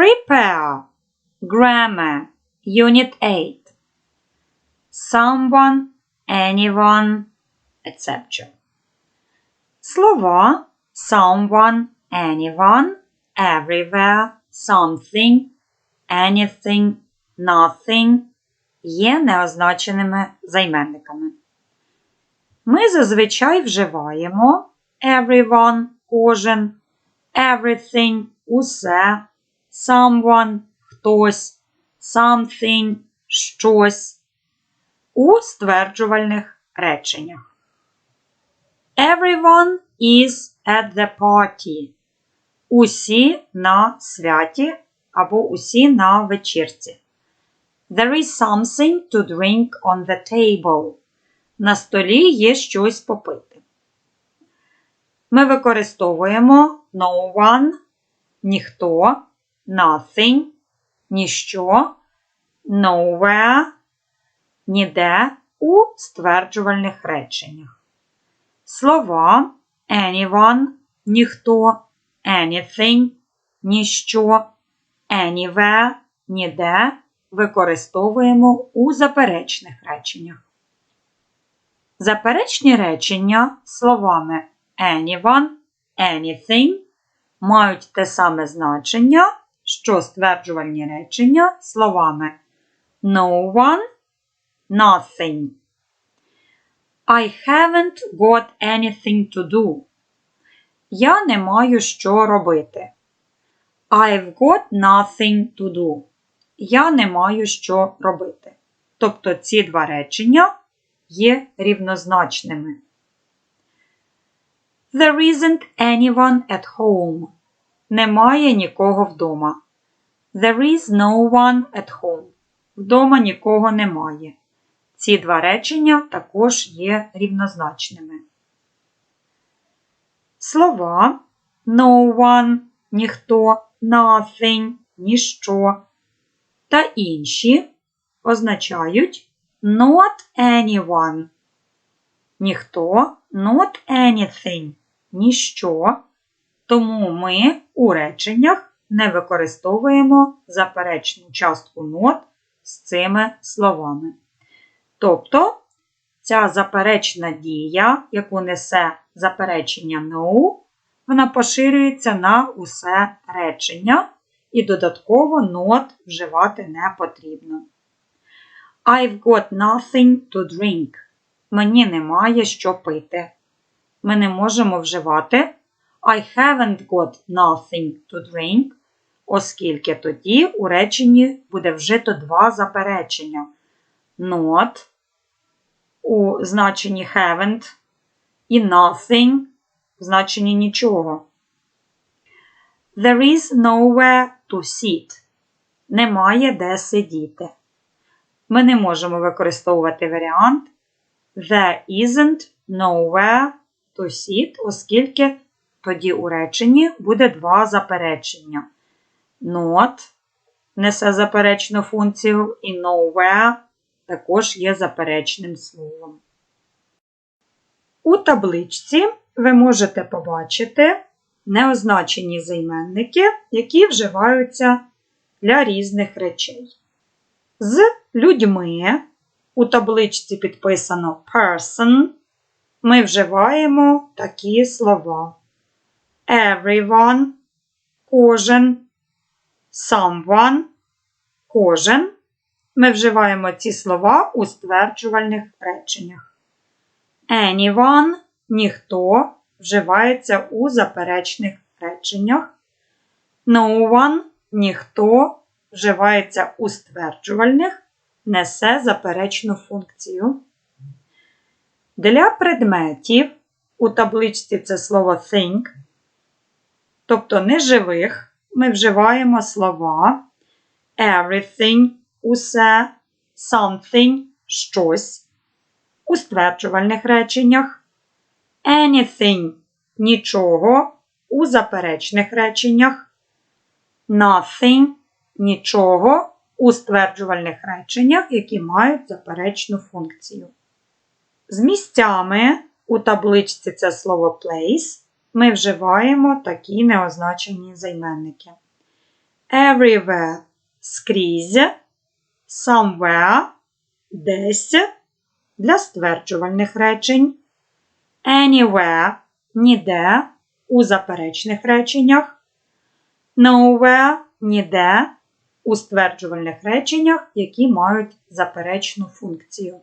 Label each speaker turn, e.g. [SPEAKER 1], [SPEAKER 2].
[SPEAKER 1] Prepare. Grammar. Unit 8. Someone, anyone, etc. Слова someone, anyone, everywhere, something, anything, nothing є неозначеними займенниками. Ми зазвичай вживаємо everyone, кожен, everything, усе, someone, хтось, something, щось у стверджувальних реченнях. Everyone is at the party. Усі на святі або усі на вечірці. There is something to drink on the table. На столі є щось попити. Ми використовуємо no one, ніхто, nothing, ніщо, nowhere, ніде. У стверджувальних реченнях. Слова anyone, ніхто, anything, ніщо, anywhere, ніде. Використовуємо у заперечних реченнях. Заперечні речення словами anyone, anything мають те саме значення, що стверджувальні речення словами no one, nothing. I haven't got anything to do. Я не маю що робити. I've got nothing to do. Я не маю що робити. Тобто ці два речення є рівнозначними. There isn't anyone at home. Немає нікого вдома. There is no one at home. Вдома нікого немає. Ці два речення також є рівнозначними. Слова no one, ніхто, nothing, ніщо та інші означають not anyone. Ніхто, not anything, ніщо. Тому ми у реченнях не використовуємо заперечну частку not з цими словами. Тобто ця заперечна дія, яку несе заперечення no, вона поширюється на усе речення, і додатково not вживати не потрібно. I've got nothing to drink. Мені немає що пити. Ми не можемо вживати I haven't got nothing to drink, оскільки тоді у реченні буде вжито два заперечення. Not у значенні haven't і nothing в значенні нічого. There is nowhere to sit. Немає де сидіти. Ми не можемо використовувати варіант There isn't nowhere to sit, оскільки тоді у реченні буде два заперечення. Not несе заперечну функцію, і nowhere також є заперечним словом. У табличці ви можете побачити неозначені займенники, які вживаються для різних речей. З людьми у табличці підписано person. Ми вживаємо такі слова. Everyone, кожен, someone, кожен. Ми вживаємо ці слова у стверджувальних реченнях. Anyone ніхто вживається у заперечних реченнях. No one ніхто вживається у стверджувальних, несе заперечну функцію. Для предметів у табличці це слово think, тобто неживих, ми вживаємо слова. Everything, усе, something, щось. У стверджувальних реченнях, anything нічого. У заперечних реченнях, nothing нічого. У стверджувальних реченнях, які мають заперечну функцію. З місцями у табличці це слово place ми вживаємо такі неозначені займенники. everywhere скрізь, somewhere десь для стверджувальних речень, anywhere ніде у заперечних реченнях, nowhere ніде у стверджувальних реченнях, які мають заперечну функцію.